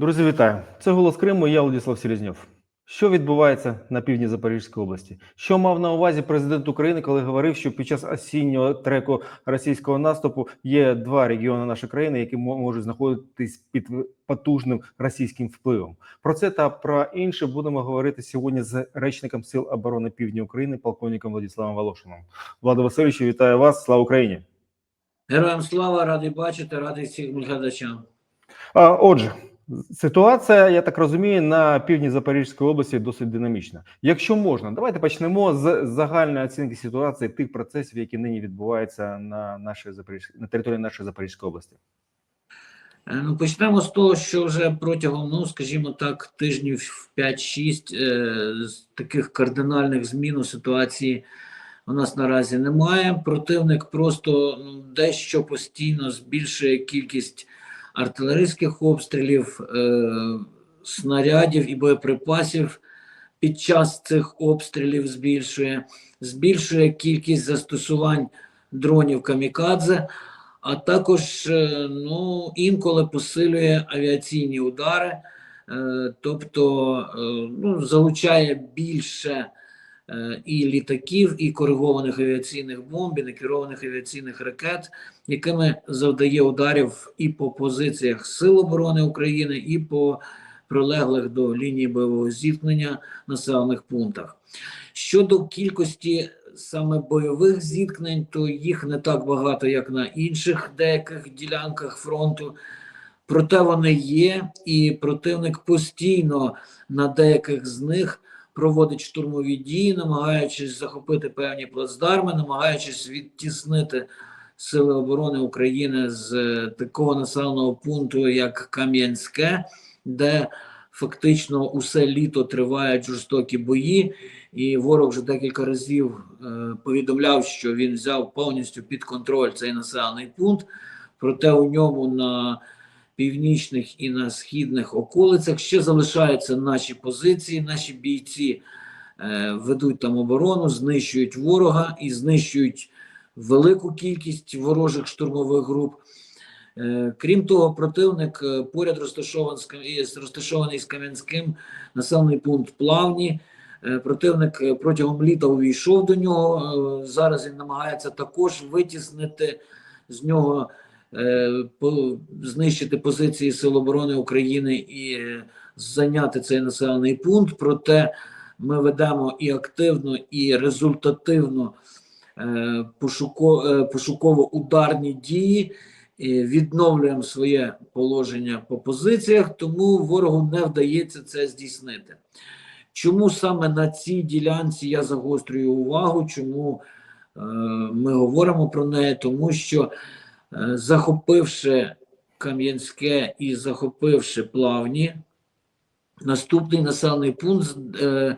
Друзі, вітаю! Це голос Криму. і Я Владислав Селезньов. Що відбувається на півдні Запорізької області? Що мав на увазі президент України, коли говорив, що під час осіннього треку російського наступу є два регіони нашої країни, які можуть знаходитись під потужним російським впливом? Про це та про інше будемо говорити сьогодні з речником Сил оборони Півдня України, полковником Владиславом Волошином. Влада Васильовичу, вітаю вас! Слава Україні! Героям слава, радий бачити, радий всіх глядачам. Отже, ситуація, я так розумію, на півдні Запорізької області досить динамічна. Якщо можна, давайте почнемо з загальної оцінки ситуації тих процесів, які нині відбуваються на нашій Запорізь... на території нашої Запорізької області. Е, Ну, почнемо з того, що вже протягом, ну, скажімо так, тижнів 5-6 е, таких кардинальних змін у ситуації у нас наразі немає. Противник просто ну, дещо постійно збільшує кількість артилерійських обстрілів, е, снарядів і боєприпасів під час цих обстрілів збільшує, збільшує кількість застосувань дронів камікадзе. А також е, ну, інколи посилює авіаційні удари, е, тобто ну, залучає більше і літаків, і коригованих авіаційних бомб, і некерованих авіаційних ракет, якими завдає ударів і по позиціях Сил оборони України, і по прилеглих до лінії бойового зіткнення населених пунктах. Щодо кількості саме бойових зіткнень, то їх не так багато, як на інших деяких ділянках фронту. Проте вони є, і противник постійно на деяких з них проводить штурмові дії, намагаючись захопити певні плацдарми, намагаючись відтіснити Сили оборони України з е, такого населеного пункту, як Кам'янське, де фактично усе літо тривають жорстокі бої. І ворог вже декілька разів е, повідомляв, що він взяв повністю під контроль цей населений пункт. Проте у ньому на північних і на східних околицях ще залишаються наші позиції. Наші бійці е, ведуть там оборону, знищують ворога і знищують велику кількість ворожих штурмових груп. Е, Крім того, противник е, поряд розташований розташований з Кам'янським населений пункт Плавні. Противник протягом літа увійшов до нього. Зараз він намагається також витіснити з нього, знищити позиції Сил оборони України і е, зайняти цей населений пункт. Проте ми ведемо і активно, і результативно е, пошуко, е, пошуково-ударні дії. і Відновлюємо своє положення по позиціях, тому ворогу не вдається це здійснити. Чому саме на цій ділянці я загострюю увагу? Чому е, ми говоримо про неї? Тому що е, захопивши Кам'янське і захопивши плавні, наступний населений пункт. Е,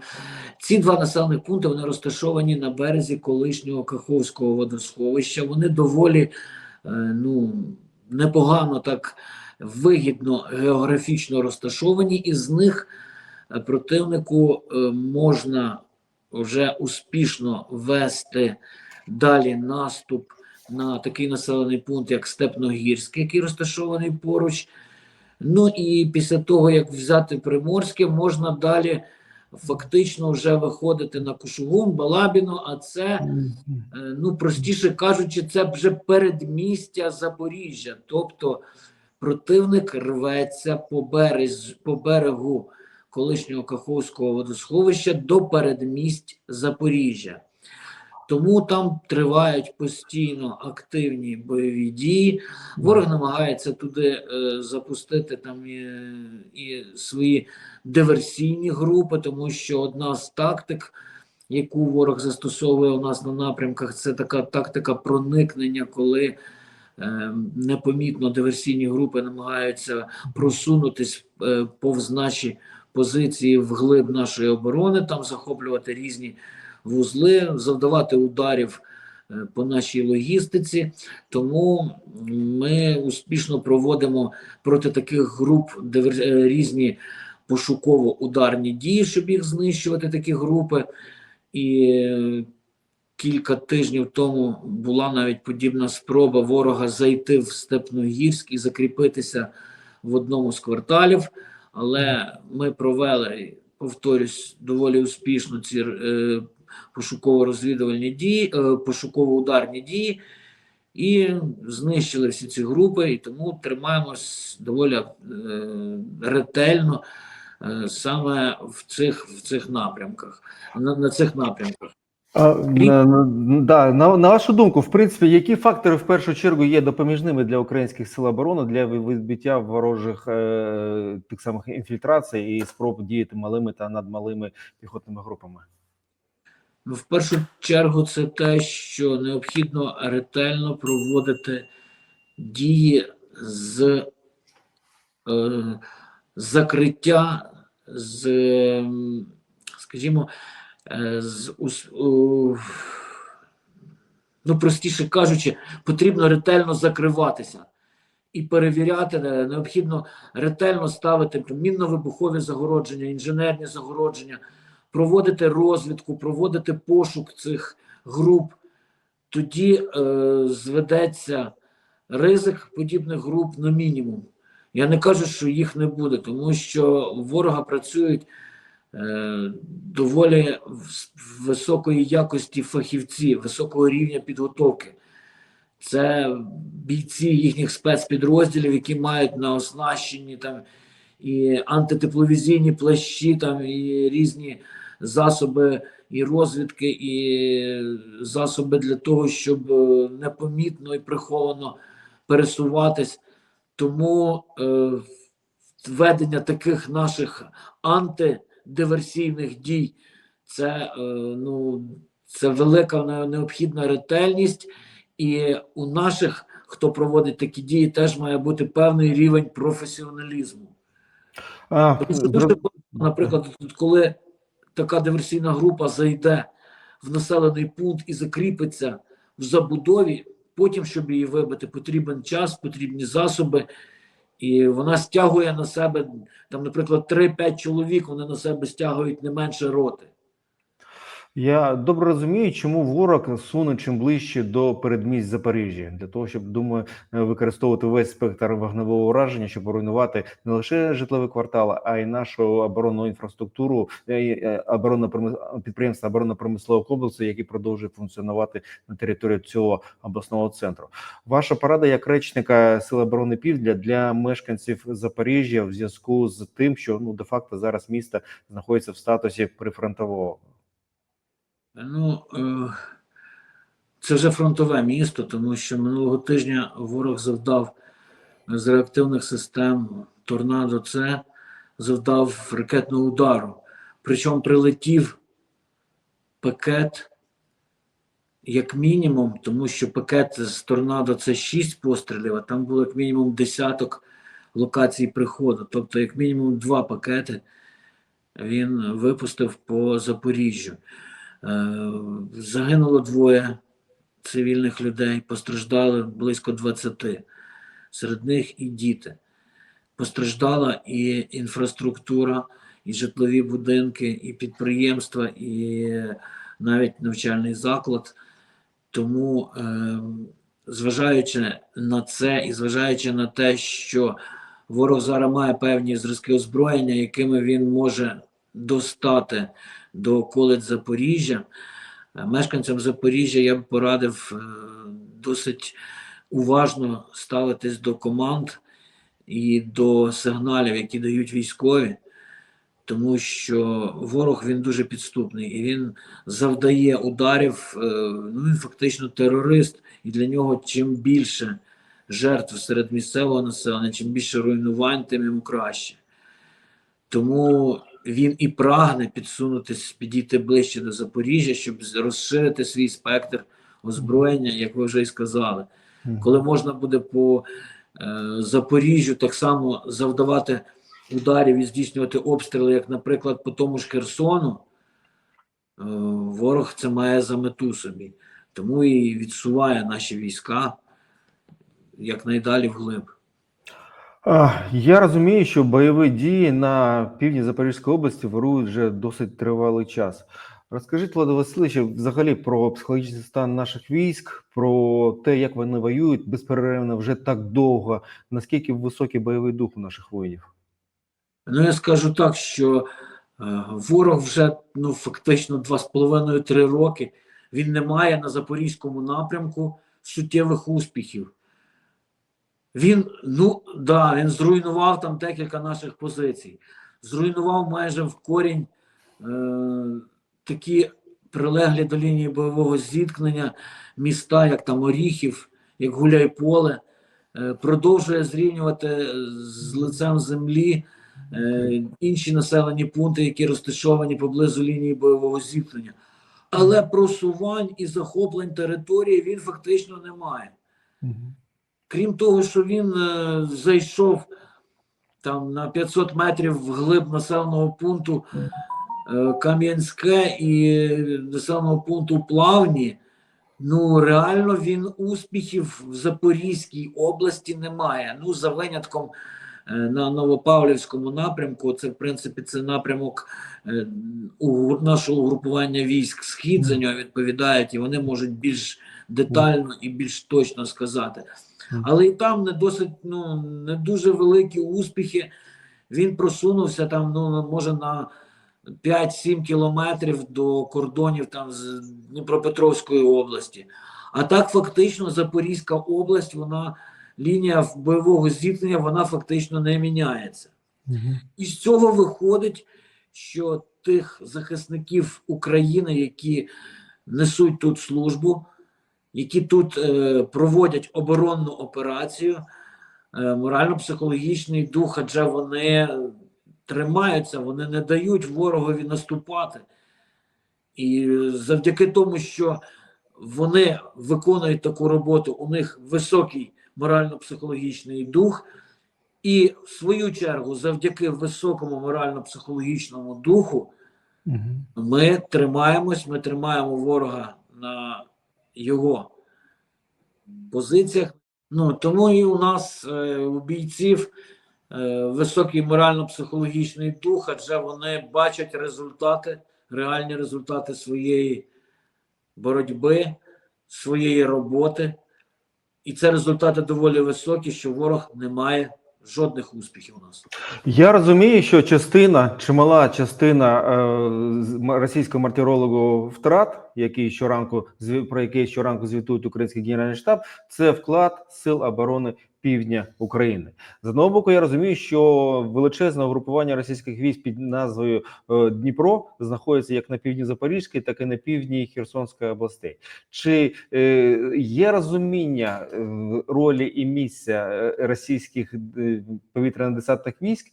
ці два населених пункти вони розташовані на березі колишнього Каховського водосховища. Вони доволі е, ну, непогано так вигідно географічно розташовані, і з них е, противнику е, можна вже успішно вести далі наступ на такий населений пункт, як Степногірський, який розташований поруч. Ну і після того, як взяти Приморське, можна далі фактично вже виходити на Кушугум, Балабіно, а це Е, ну простіше кажучи, це вже передмістя Запоріжжя. Тобто противник рветься по, берез, по берегу колишнього Каховського водосховища до передмість Запоріжжя. Тому там тривають постійно активні бойові дії. Ворог намагається туди е, запустити там і, і свої диверсійні групи, тому що одна з тактик яку ворог застосовує у нас на напрямках, це така тактика проникнення, коли е, непомітно диверсійні групи намагаються просунутись е, повз наші позиції вглиб нашої оборони, там захоплювати різні вузли, завдавати ударів е, по нашій логістиці. Тому ми успішно проводимо проти таких груп е, різні пошуково-ударні дії, щоб їх знищувати, такі групи. І е, кілька тижнів тому була навіть подібна спроба ворога зайти в Степногірськ і закріпитися в одному з кварталів, але ми провели, повторюсь, доволі успішно ці е, пошуково-розвідувальні дії, е, пошуково-ударні дії і знищили всі ці групи, і тому тримаємось доволі е, ретельно е, саме в цих, в цих напрямках, на, на цих напрямках. А, на, на, да, на, на вашу думку, в принципі, які фактори в першу чергу є допоміжними для українських сил оборони для відбиття ворожих е, тих самих інфільтрацій і спроб діяти малими та надмалими піхотними групами? Ну, в першу чергу, це те, що необхідно ретельно проводити дії з е, закриття, з, ем, скажімо, е, з у- ну, простіше кажучи, потрібно ретельно закриватися і перевіряти, е, необхідно ретельно ставити мінно-вибухові загородження, інженерні загородження, проводити розвідку, проводити пошук цих груп, тоді е, зведеться ризик подібних груп на мінімум. Я не кажу, що їх не буде, тому що ворога працюють е, доволі високої якості фахівці, високого рівня підготовки. Це бійці їхніх спецпідрозділів, які мають на оснащенні там і антитепловізійні плащі, там і різні засоби і розвідки, і засоби для того, щоб е, непомітно і приховано пересуватись. Тому е, ведення таких наших антидиверсійних дій це, е, ну, це велика необхідна ретельність, і у наших, хто проводить такі дії, теж має бути певний рівень професіоналізму. А, Тому що дуже наприклад, коли така диверсійна група зайде в населений пункт і закріпиться в забудові, потім, щоб її вибити, потрібен час, потрібні засоби, і вона стягує на себе, там, наприклад, 3-5 чоловік, вони на себе стягують не менше роти. Я добре розумію, чому ворог суне чим ближче до передмість Запоріжжя, для того, щоб думаю, е, використовувати весь спектр вогневого ураження, щоб руйнувати не лише житлові квартали, а й нашу оборонну інфраструктуру, е, е, оборонно підприємства оборонно-промислового комплексу, який продовжує функціонувати на території цього обласного центру. Ваша порада як речника Сил оборони Півдня для мешканців Запоріжжя в зв'язку з тим, що ну де факто зараз місто знаходиться в статусі прифронтового. Ну, е, це вже фронтове місто, тому що минулого тижня ворог завдав з реактивних систем Торнадо С завдав ракетного удару. Причому прилетів пакет, як мінімум, тому що пакет з Торнадо це 6 пострілів, а там було як мінімум десяток локацій приходу. Тобто, як мінімум, два пакети він випустив по Запоріжжю. Е, Загинуло двоє цивільних людей, постраждали близько 20. Серед них і діти. Постраждала і інфраструктура, і житлові будинки, і підприємства, і навіть навчальний заклад. Тому, е, зважаючи на це і зважаючи на те, що ворог зараз має певні зразки озброєння, якими він може достати до околиць Запоріжжя. Е, Мешканцям Запоріжжя я б порадив е, досить уважно ставитись до команд і до сигналів, які дають військові, тому що ворог він дуже підступний і він завдає ударів. е, Ну він фактично терорист, і для нього чим більше жертв серед місцевого населення, чим більше руйнувань, тим йому краще. Тому він і прагне підсунутися, підійти ближче до Запоріжжя, щоб розширити свій спектр озброєння, як ви вже і сказали. Коли можна буде по е, Запоріжжю так само завдавати ударів і здійснювати обстріли, як, наприклад, по тому ж Херсону, е, ворог це має за мету собі. Тому і відсуває наші війська якнайдалі вглиб. Я розумію, що бойові дії на півдні Запорізької області вирують вже досить тривалий час. Розкажіть, Влади Васильович, взагалі про психологічний стан наших військ, про те, як вони воюють безперервно вже так довго. Наскільки високий бойовий дух у наших воїнів? Ну, я скажу так, що е, ворог вже ну, фактично два з половиною-три роки він не має на запорізькому напрямку суттєвих успіхів. Він, ну да, він зруйнував там декілька наших позицій, зруйнував майже в корінь е, такі прилеглі до лінії бойового зіткнення міста, як там Оріхів, як Гуляйполе, е, продовжує зрівнювати з лицем землі е, інші населені пункти, які розташовані поблизу лінії бойового зіткнення. Але просувань і захоплень території він фактично не має. Крім того, що він е, зайшов там на 500 метрів вглиб населеного пункту е, Кам'янське і населеного пункту Плавні, ну реально він успіхів в Запорізькій області не має. Ну, за винятком е, на Новопавлівському напрямку, це в принципі це напрямок нашого угрупування військ Схід за нього відповідають, і вони можуть більш детально і більш точно сказати. Але і там не досить ну не дуже великі успіхи. Він просунувся там, ну може на 5-7 кілометрів до кордонів там з Дніпропетровської області. А так, фактично, Запорізька область, вона лінія бойового зіткнення, вона фактично не міняється. І з цього виходить, що тих захисників України, які несуть тут службу, які тут е, проводять оборонну операцію, е, морально-психологічний дух, адже вони тримаються, вони не дають ворогові наступати. І завдяки тому, що вони виконують таку роботу, у них високий морально-психологічний дух, і в свою чергу, завдяки високому морально-психологічному духу, ми тримаємось, ми тримаємо ворога на його позиціях. Ну тому і у нас е, у бійців е, високий морально-психологічний дух, адже вони бачать результати, реальні результати своєї боротьби, своєї роботи. І це результати доволі високі, що ворог не має жодних успіхів у нас. Я розумію, що частина, чимала частина е, російського мартирологу втрат, який щоранку про який щоранку звітують український генеральний штаб, це вклад сил оборони півдня України. З одного боку, я розумію, що величезне угрупування російських військ під назвою е, Дніпро знаходиться як на півдні Запорізької, так і на півдні Херсонської областей. Чи е, є розуміння е, ролі і місця російських повітряно-десантних військ?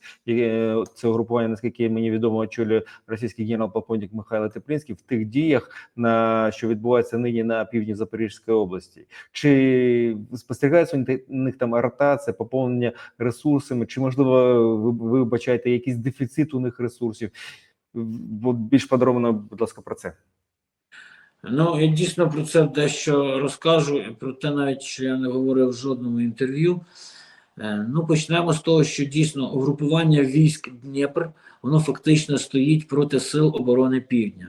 Це угрупування, наскільки мені відомо, очолює російський генерал-полковник Михайло Теплінський в тих діях, на що відбувається нині на півдні Запорізької області. Чи спостерігається у них- у ротація, поповнення ресурсами? Чи можливо ви, ви бачаєте якийсь дефіцит у них ресурсів? Більш подробно, будь ласка, про це. Ну, я дійсно про це дещо розкажу, про те, навіть що я не говорив в жодному інтерв'ю. Е, Ну, почнемо з того, що дійсно угрупування військ Дніпр, воно фактично стоїть проти сил оборони Півдня.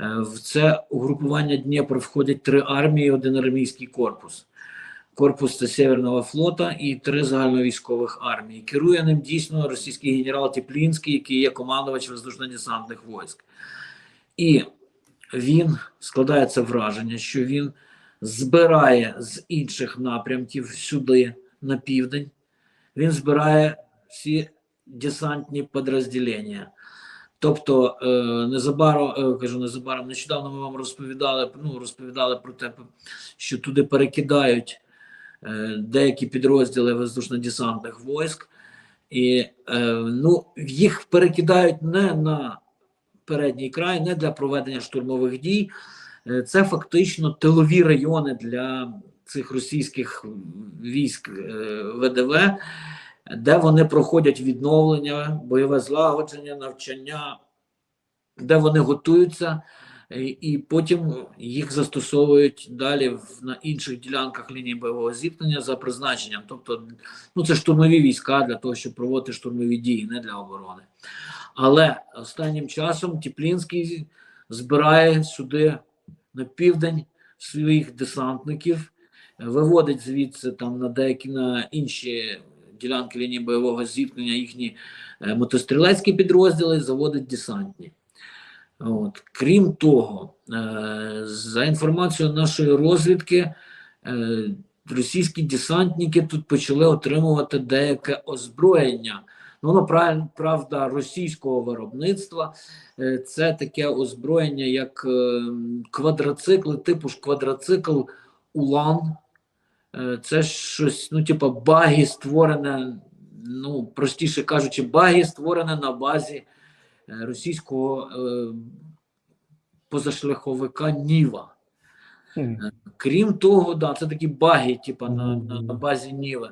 Е, В це угрупування Дніпр входять три армії, один армійський корпус. Корпус Северного флота і три загальновійськових армії. Керує ним дійсно російський генерал Теплінський, який є командувач воздушно-десантних військ. І він складається враження, що він збирає з інших напрямків сюди, на південь. Він збирає всі десантні підрозділення. Тобто, е, незабаром е, кажу, незабаром нещодавно ми вам розповідали, ну, розповідали про те, що туди перекидають деякі підрозділи воздушно-десантних військ, і е, ну, їх перекидають не на передній край, не для проведення штурмових дій. Е, Це фактично тилові райони для цих російських військ е, ВДВ, де вони проходять відновлення, бойове злагодження, навчання, де вони готуються, е, і потім їх застосовують далі в- на інших ділянках лінії бойового зіткнення за призначенням. Тобто, ну це штурмові війська для того, щоб проводити штурмові дії, не для оборони. Але останнім часом Тіплінський збирає сюди на південь своїх десантників, е, виводить звідси там на деякі на інші ділянки лінії бойового зіткнення їхні е, мотострілецькі підрозділи, заводить десантні. От. Крім того, е, за інформацією нашої розвідки, е, російські десантники тут почали отримувати деяке озброєння. Ну, воно правда, російського виробництва. Е, Це таке озброєння, як квадроцикли, типу ж квадроцикл Улан. Це щось, ну, типу, багі створене, ну, простіше кажучи, багі створене на базі російського е, позашляховика Ніва. Мгм. Крім того, да, це такі баги, типу, на, на, на базі Ніви.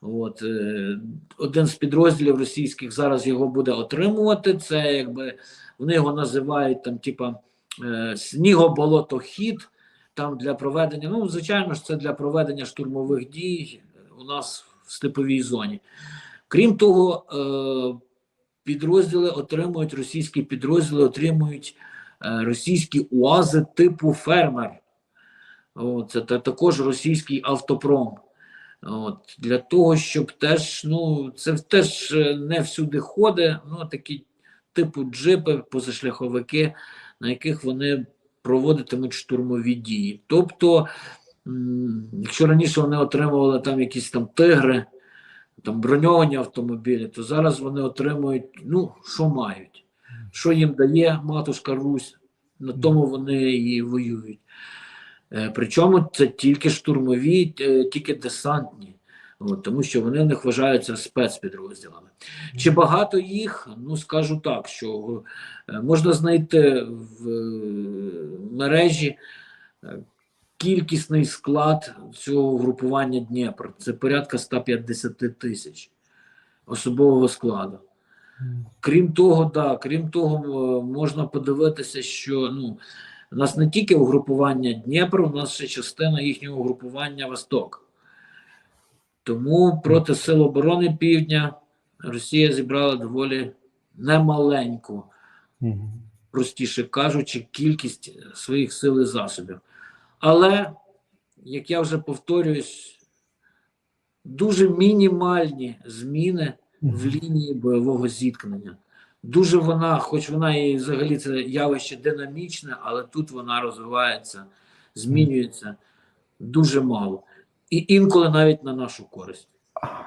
От, е, один з підрозділів російських зараз його буде отримувати. Це якби вони його називають там, типа е, снігоболотохід. Там для проведення, ну, звичайно ж, це для проведення штурмових дій у нас в степовій зоні. Крім того, е, підрозділи отримують російські підрозділи, отримують е, російські УАЗи типу фермер. О, це та- також російський автопром. От, для того, щоб теж, ну, це теж е, не всюди ходить, ну, такі типу джипи, позашляховики, на яких вони проводитимуть штурмові дії. Тобто, якщо раніше вони отримували там якісь там тигри, там броньовані автомобілі, то зараз вони отримують, ну, що мають, що їм дає матушка Русь, на тому вони і воюють. Е, Причому це тільки штурмові, е, тільки десантні, от, тому що вони них вважаються спецпідрозділами. Чи багато їх? Ну скажу так, що е, можна знайти в мережі кількісний склад цього групування Дніпр. Це порядка 150 тисяч особового складу. Крім того, да, крім того, е, можна подивитися, що ну, у нас не тільки угрупування Дніпро, у нас ще частина їхнього угрупування Восток. Тому проти Сил оборони Півдня Росія зібрала доволі немаленьку, простіше кажучи, кількість своїх сил і засобів. Але, як я вже повторююсь, дуже мінімальні зміни в лінії бойового зіткнення. Дуже вона, хоч вона і взагалі це явище динамічне, але тут вона розвивається, змінюється дуже мало. І інколи навіть на нашу користь.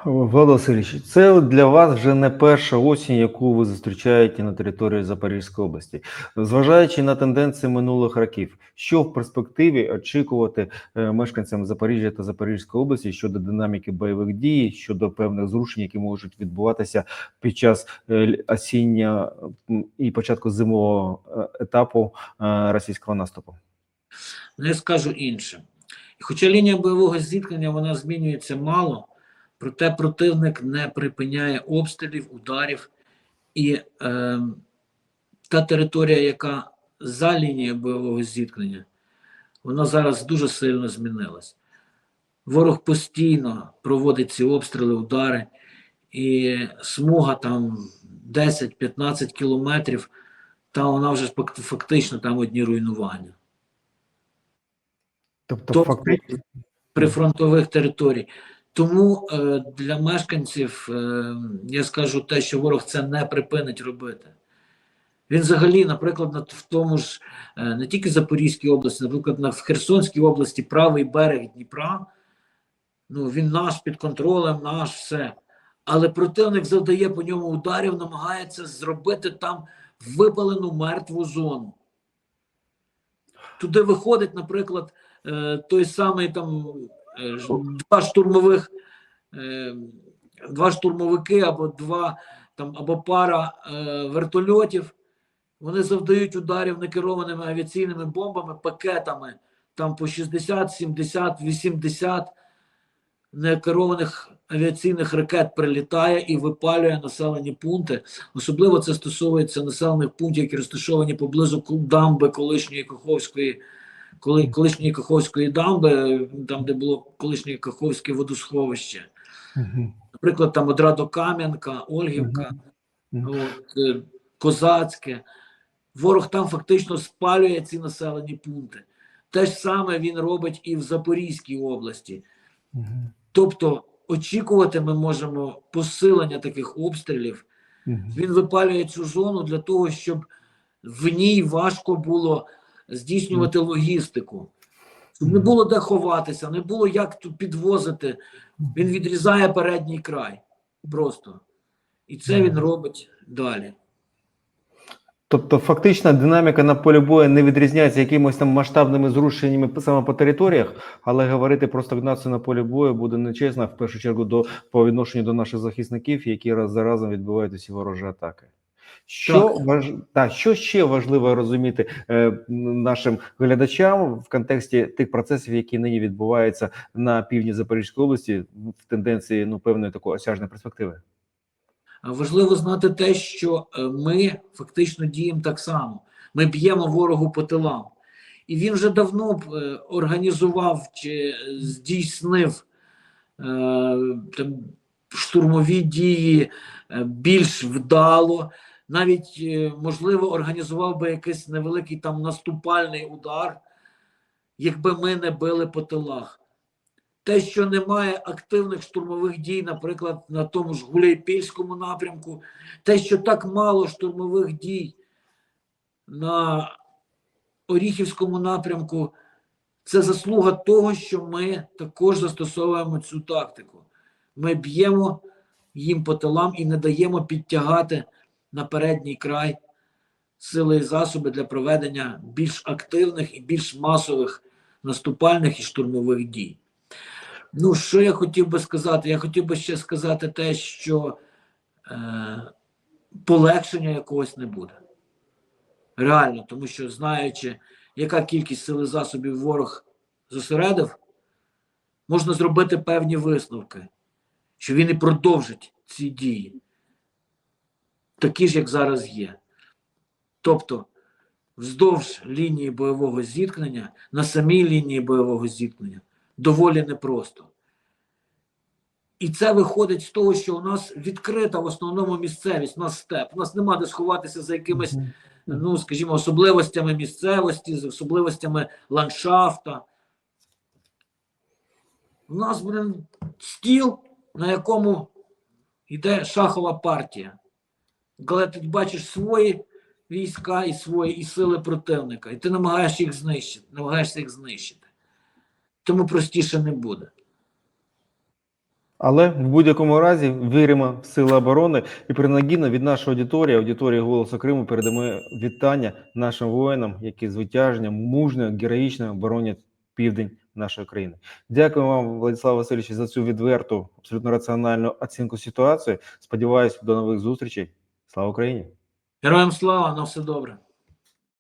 Влад Васильович, це для вас вже не перша осінь, яку ви зустрічаєте на території Запорізької області. Зважаючи на тенденції минулих років, що в перспективі очікувати е, мешканцям Запоріжжя та Запорізької області щодо динаміки бойових дій, щодо певних зрушень, які можуть відбуватися під час е, осіння і початку зимового е, етапу російського наступу? Ну, я скажу інше. Хоча лінія бойового зіткнення вона змінюється мало, проте противник не припиняє обстрілів, ударів, і е, та територія, яка за лінією бойового зіткнення, вона зараз дуже сильно змінилась. Ворог постійно проводить ці обстріли, удари, і смуга там 10-15 кілометрів, там вона вже фактично там одні руйнування. Тобто, Тобто фактично, прифронтових територій. Тому е, для мешканців е, я скажу те, що ворог це не припинить робити. Він взагалі, наприклад, в тому ж е, не тільки Запорізькій області, наприклад, в Херсонській області правий берег Дніпра, ну він наш під контролем, наш все. Але противник завдає по ньому ударів, намагається зробити там випалену мертву зону. Туди виходить, наприклад, той самий там два штурмових, е, два штурмовики або два там або пара е, вертольотів. Вони завдають ударів некерованими авіаційними бомбами, пакетами там по 60, 70, 80 некерованих авіаційних ракет прилітає і випалює населені пункти. Особливо це стосується населених пунктів, які розташовані поблизу дамби колишньої Каховської, коли колишньої Каховської дамби, там де було колишнє Каховське водосховище. Наприклад, там Одрадокам'янка, Ольгівка, от, е, Козацьке. Ворог там фактично спалює ці населені пункти. Те ж саме він робить і в Запорізькій області. Тобто очікувати ми можемо посилення таких обстрілів. Він випалює цю зону для того, щоб в ній важко було здійснювати логістику. Щоб не було де ховатися, не було як тут підвозити. Він відрізає передній край просто. І це він робить далі. Тобто, фактично, динаміка на полі бою не відрізняється якимось там масштабними зрушеннями саме по територіях, але говорити про стагнацію на полі бою буде нечесно, в першу чергу, до по відношенню до наших захисників, які раз за разом відбивають усі ворожі атаки. Що важ... так, що ще важливо розуміти е, нашим глядачам в контексті тих процесів, які нині відбуваються на півдні Запорізької області, в тенденції ну певної такої осяжної перспективи? Важливо знати те, що е, ми фактично діємо так само. Ми б'ємо ворогу по тилам. І він вже давно б, е, організував чи здійснив е, там, штурмові дії е, більш вдало. Навіть, е, можливо, організував би якийсь невеликий там наступальний удар, якби ми не били по тилах. Те, що немає активних штурмових дій, наприклад, на тому ж Гуляйпільському напрямку, те, що так мало штурмових дій на Оріхівському напрямку, це заслуга того, що ми також застосовуємо цю тактику. Ми б'ємо їм по тилам і не даємо підтягати на передній край сили і засоби для проведення більш активних і більш масових наступальних і штурмових дій. Ну, що я хотів би сказати? Я хотів би ще сказати те, що е, полегшення якогось не буде. Реально, тому що знаючи, яка кількість сили засобів ворог зосередив, можна зробити певні висновки, що він і продовжить ці дії, такі ж, як зараз є. Тобто, вздовж лінії бойового зіткнення, на самій лінії бойового зіткнення доволі непросто. І це виходить з того, що у нас відкрита в основному місцевість, у нас степ. У нас нема де сховатися за якимись, ну, скажімо, особливостями місцевості, з особливостями ландшафта. У нас буде стіл, на якому йде шахова партія. Коли ти бачиш свої війська і свої і сили противника, і ти намагаєш їх знищити, намагаєшся їх знищити. Тому простіше не буде. Але в будь-якому разі віримо в сили оборони і принагідно від нашої аудиторії, аудиторії Голосу Криму, передамо вітання нашим воїнам, які з витяженням мужньо, героїчно боронять південь нашої країни. Дякую вам, Владислав Васильович, за цю відверту, абсолютно раціональну оцінку ситуації. Сподіваюсь, до нових зустрічей. Слава Україні! Героям слава, на все добре.